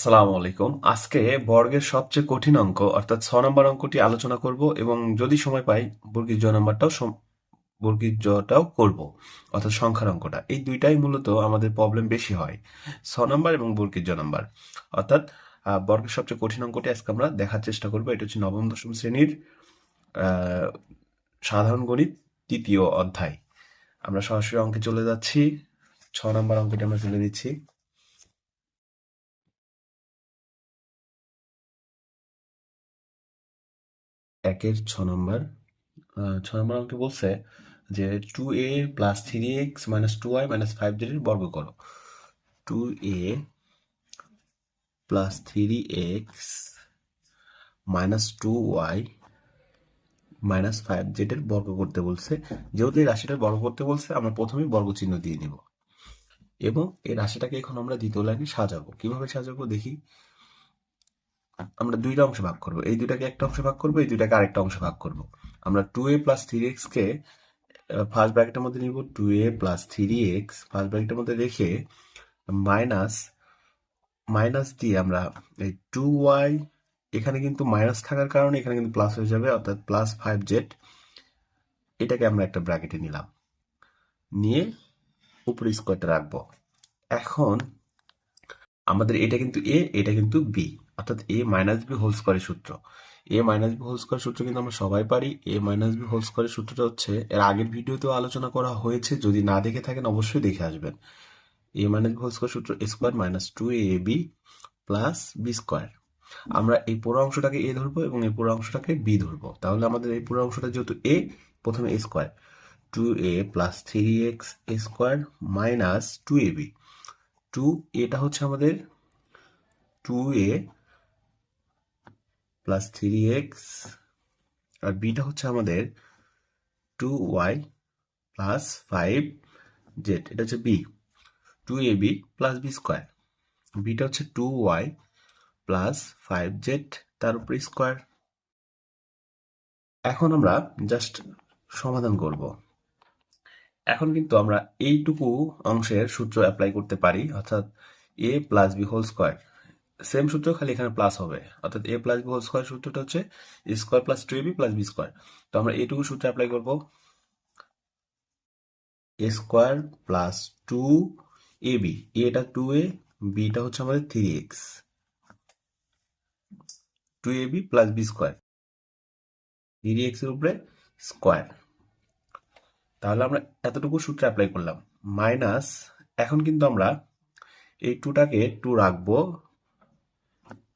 আসসালামু আলাইকুম। আজকে বর্গের সবচেয়ে কঠিন অঙ্ক, অর্থাৎ ছ নম্বর অঙ্কটি আলোচনা করব এবং যদি সময় পাই বর্গীর জ নম্বরটাও বর্গীর জটাও করব, অর্থাৎ সংখ্যার অঙ্কটা। এই দুইটাই মূলত আমাদের প্রবলেম বেশি হয়, ছ নম্বর এবং বর্গীর জ নম্বর। অর্থাৎ বর্গের সবচেয়ে কঠিন অঙ্কটি আজকে আমরা দেখার চেষ্টা করব। এটা হচ্ছে নবম, দশম শ্রেণির সাধারণ গণিত তৃতীয় অধ্যায়। আমরা সরাসরি অঙ্কে চলে যাচ্ছি। ছ নম্বর অঙ্কটি আমরা তুলে দিচ্ছি একের ছ নম্বর। ছ নম্বর আমাকে বলছে যে two A plus three X minus two Y minus five জেডের বর্গ করো। Two A plus three X minus two Y minus five জেডের বর্গ করতে বলছে। যেহেতু এই রাশিটার বর্গ করতে বলছে, আমরা প্রথমেই বর্গ চিহ্ন দিয়ে নিব। এবং এই রাশিটাকে এখন আমরা দ্বিতীয় লাইনে সাজাবো। কীভাবে সাজাবো দেখি? আমরা দুইটা অংশে ভাগ করব। এই দুইটাকে একটা অংশে ভাগ করব, এই দুইটাকে আরেকটা অংশে ভাগ করব। আমরা two A plus three X K first ব্র্যাকেটের মধ্যে নিব two A plus three X first ব্র্যাকেটের মধ্যে রেখে মাইনাস মাইনাস দিয়ে আমরা এই টু ওয়াই এখানে কিন্তু মাইনাস থাকার কারণে এখানে কিন্তু প্লাস হয়ে যাবে, অর্থাৎ প্লাস ফাইভ জেড এটাকে আমরা একটা ব্র্যাকেটে নিলাম। নিয়ে উপরে স্কোয়ারটা রাখব। এখন আমাদের এটা কিন্তু এ এটা কিন্তু বি অর্থাৎ এ মাইনাস বি হোল স্কোয়ারের সূত্র। A minus B whole square সূত্র কিন্তু আমরা সবাই পারি। এ মাইনাস বি হোল স্কোয়ারের সূত্রটা হচ্ছে, এর আগের ভিডিওতেও আলোচনা করা হয়েছে, যদি না দেখে থাকেন অবশ্যই দেখে আসবেন। A minus B whole square সূত্র A square minus two A B plus B square আমরা এই পুরো অংশটাকে এ ধরবো এবং এই পুরো অংশটাকে বি ধরবো। তাহলে আমাদের এই পুরো অংশটা যেহেতু এ প্রথমে A square two A plus three X A square minus two A B two এটা হচ্ছে আমাদের two A plus three X আর বিটা হচ্ছে আমাদের two Y plus five Z এটা হচ্ছে B two A B plus B square beta হচ্ছে two Y plus five Z তার উপর স্কোয়ার এখন আমরা জাস্ট সমাধান করব। এখন কিন্তু আমরা এইটুকু অংশের সূত্র অ্যাপ্লাই করতে পারি, অর্থাৎ A plus B whole square same সূত্র খালি এখানে প্লাস হবে। অর্থাৎ A plus B whole square সূত্রটা হচ্ছে square plus two A B plus B square তো আমরা এইটুকু সূত্র অ্যাপ্লাই করব। A square plus two A B এটা টু এ বিটা হচ্ছে আমাদের three X two A B plus B square three এক্সের উপরে স্কোয়ার তাহলে আমরা এতটুকু সূত্র অ্যাপ্লাই করলাম। মাইনাস এখন কিন্তু আমরা এই টুটাকে টু রাখব।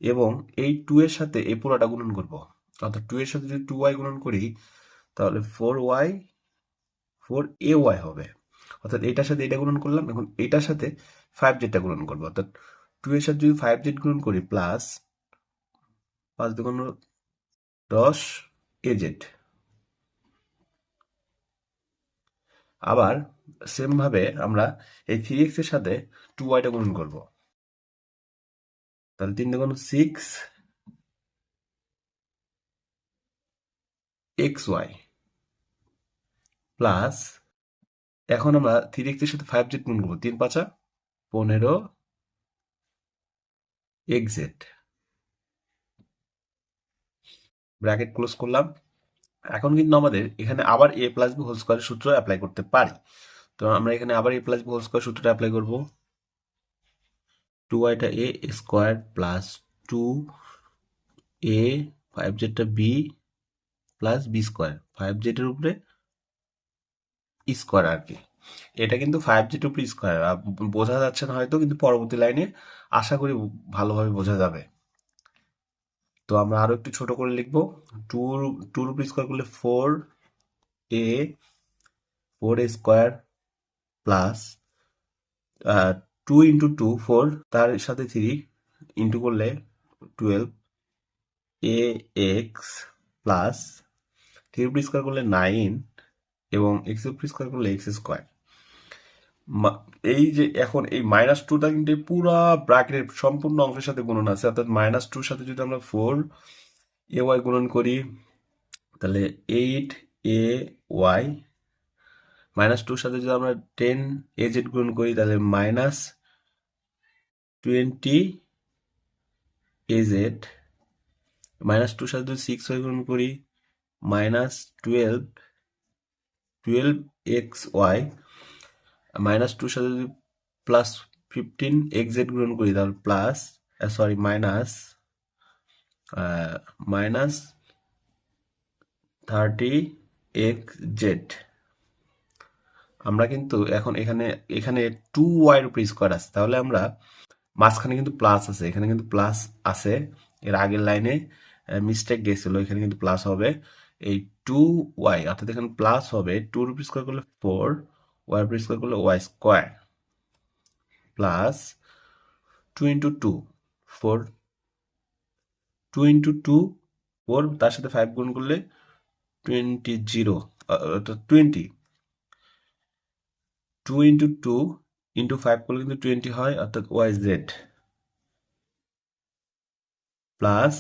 এবং এই টু এর সাথে এই পুরোটা গুণন করব। অর্থাৎ টু এর সাথে যদি টু ওয়াই গুণন করি, তাহলে four Y four A Y হবে। অর্থাৎ এটার সাথে এটা গুণন করলাম, এখন এটার সাথে ফাইভ জেডটা গুণন করব। অর্থাৎ টু এর সাথে যদি ফাইভ জেড গুণন করি প্লাস পাঁচ দুগুণ দশ এ জেড আবার সেম ভাবে আমরা এই থ্রি এক্সের সাথে টু ওয়াইটা গুণন করব। তাহলে তিন দুগুণ সিক্স এক্স ওয়াই প্লাস এখন আমরা থ্রি এক্সের সাথে ফাইভ জেড গুণ করব, তিন পাঁচা পনেরো এক্স ব্র্যাকেট ক্লোজ করলাম। এখন কিন্তু আমাদের এখানে আবার এ প্লাস বি হোল স্কোয়ারের সূত্র অ্যাপ্লাই করতে পারি। তো আমরা এখানে আবার A plus B whole square সূত্রটা অ্যাপ্লাই করব। Two ওয়াইটা A square plus two A five জেডটা B plus B square five জেডের উপরে স্কোয়ার আর কি। এটা কিন্তু ফাইভ জেডের উপরে স্কোয়ার বোঝা যাচ্ছে না হয়তো, কিন্তু পরবর্তী লাইনে আশা করি ভালোভাবে বোঝা যাবে। তো আমরা আরও একটু ছোট করে লিখব। টু টুর উপর স্কোয়ার করলে four a four square plus two into two four তার সাথে থ্রি ইন্টু করলে twelve a x plus three উপর স্কোয়ার করলে নাইন এবং এক্স উপর স্কোয়ার করলে এক্স স্কোয়ার এই যে এখন এই মাইনাস টুটা কিন্তু পুরা ব্র্যাকেটের সম্পূর্ণ অংশের সাথে গুণন আছে। অর্থাৎ মাইনাস টুর সাথে যদি আমরা ফোর এ ওয়াই গুণন করি, তাহলে এইট এ ওয়াই মাইনাস টুর সাথে যদি আমরা টেন এ জেড গুণন করি, তাহলে minus twenty a z minus টুর সাথে যদি সিক্স ওয়াই গুণ করি, minus twelve twelve x y, minus টুর সাথে যদি প্লাস ফিফটিন এক্স জেড গুণ করি, তাহলে plus sorry minus minus thirty x z আমরা কিন্তু এখন এখানে এখানে টু ওয়াইয়ের উপরে স্কোয়ার তাহলে আমরা মাঝখানে কিন্তু প্লাস আছে, এখানে কিন্তু প্লাস আছে। এর আগের লাইনে মিস্টেক গেছিল, এখানে কিন্তু প্লাস হবে। এই টু ওয়াই অর্থাৎ এখানে প্লাস হবে টু রুপি স্কোয়ার করলে ফোর ওয়াই রুপি স্কোয়ার করলে y square plus two into two four two into two four তার সাথে ফাইভ গুণ করলে twenty zero twenty two into two into five করলে কিন্তু টোয়েন্টি হয়, অর্থাৎ ওয়াই জেড প্লাস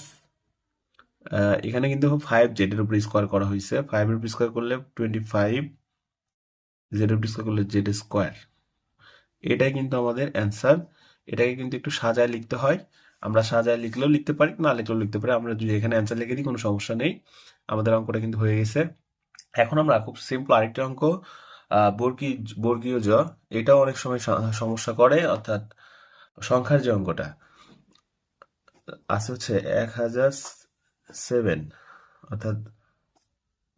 এখানে কিন্তু ফাইভ জেডের উপর স্কোয়ার করা হয়েছে। ফাইভের উপর স্কোয়ার করলে টোয়েন্টি ফাইভ জেডের উপর স্কোয়ার করলে জেড স্কোয়ার এটাই কিন্তু আমাদের অ্যান্সার এটাকে কিন্তু একটু সাজায় লিখতে হয়। আমরা সাজায় লিখলেও লিখতে পারি, না লিখলেও লিখতে পারি। আমরা যদি এখানে অ্যান্সার লিখে দিই, কোনো সমস্যা নেই। আমাদের অঙ্কটা কিন্তু হয়ে গেছে। এখন আমরা খুব সিম্পল আরেকটা অঙ্ক। বর্গী, বর্গীয় জ এটাও অনেক সময় সমস্যা করে, অর্থাৎ সংখ্যার যে অঙ্কটা। আছে হচ্ছে এক হাজার সেভেন, অর্থাৎ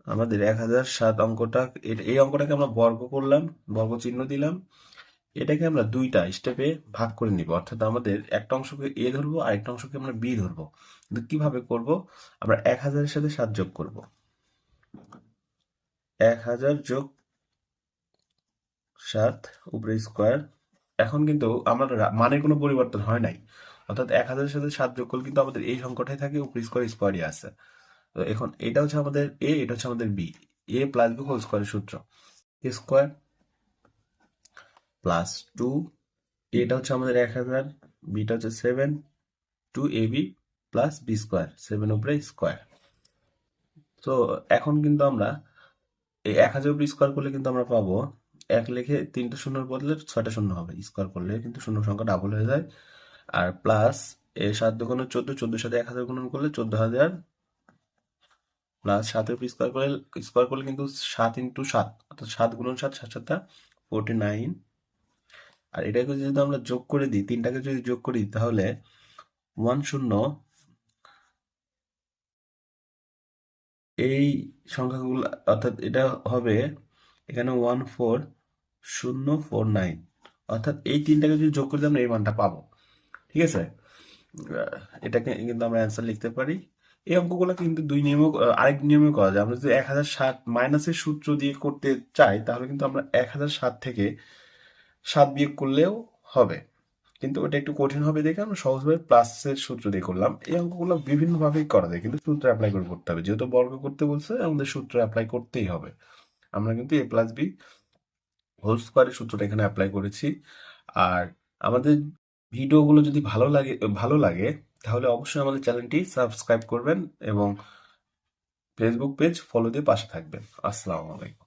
আমাদের এক হাজার সাত অঙ্কটা এই অঙ্কটাকে আমরা বর্গ করলাম, বর্গ চিহ্ন দিলাম। এটাকে আমরা দুইটা স্টেপে ভাগ করে নিব। অর্থাৎ আমাদের একটা অংশকে এ ধরবো, আর একটা অংশকে আমরা বি ধরবো। কিন্তু কীভাবে করব? আমরা এক হাজারের সাথে সাত যোগ করব। এক হাজার যোগ সাত উপরে স্কোয়ার এখন কিন্তু আমার মানের কোনো পরিবর্তন হয় নাই। অর্থাৎ এক হাজারের সাথে সাত যোগ করলে কিন্তু আমাদের এই সংখ্যাটাই থাকে, উপরে স্কোয়ার স্কোয়ারই আছে। তো এখন এটা হচ্ছে আমাদের এ এটা হচ্ছে আমাদের b a plus b whole স্কোয়ারের সূত্র। এ স্কোয়ার প্লাস টু এটা হচ্ছে আমাদের এক হাজার বিটা হচ্ছে seven two a b plus b square seven উপরে স্কোয়ার তো এখন কিন্তু আমরা এই এক হাজার উপরে স্কোয়ার করলে কিন্তু আমরা পাবো এক লেখে তিনটা শূন্যর বদলে ছয়টা শূন্য হবে। স্কোয়ার করলে কিন্তু শূন্য সংখ্যা ডাবল হয়ে যায়। আর প্লাস এ সাত দুগুণ চোদ্দ, চোদ্দোর সাথে এক হাজার গুণন করলে চোদ্দ হাজার প্লাস সাতের উপর স্কোয়ার করলে স্কোয়ার করলে কিন্তু সাত ইন্টু সাত, অর্থাৎ সাত গুণন সাত সাত সাতটা ফোরটি নাইন আর এটাকে যদি আমরা যোগ করে দিই, তিনটাকে যদি যোগ করি, তাহলে ওয়ান শূন্য এই সংখ্যাগুলো, অর্থাৎ এটা হবে এখানে ওয়ান ফোর শূন্য, ফোর, নাইন। অর্থাৎ এই তিনটাকে যদি যোগ করে দিই, আমরা এই মানটা পাবো। ঠিক আছে? এটাকে কিন্তু আমরা অ্যান্সার লিখতে পারি। এই অঙ্কগুলো কিন্তু দুই নিয়মে আরেক নিয়মে করা যায়। আমরা যদি এক হাজার সাত মাইনাসের সূত্র দিয়ে করতে চাই, তাহলে কিন্তু আমরা এক হাজার সাত থেকে সাত বিয়োগ করলেও হবে। কিন্তু ওটা একটু কঠিন হবে দেখে আমরা সহজভাবে প্লাসের সূত্র দিয়ে করলাম। এই অঙ্কগুলো বিভিন্নভাবেই করা যায়, কিন্তু সূত্র অ্যাপ্লাই করে করতে হবে। যেহেতু বর্গ করতে বলছে, আমাদের সূত্র অ্যাপ্লাই করতেই হবে। আমরা কিন্তু এ প্লাস বি হোল স্কোয়ারের সূত্রটা এখানে অ্যাপ্লাই করেছি। আর আমাদের ভিডিওগুলো যদি ভালো লাগে ভালো লাগে, তাহলে অবশ্যই আমাদের চ্যানেলটি সাবস্ক্রাইব করবেন এবং ফেসবুক পেজ ফলো দিয়ে পাশে থাকবেন। আসসালামু আলাইকুম।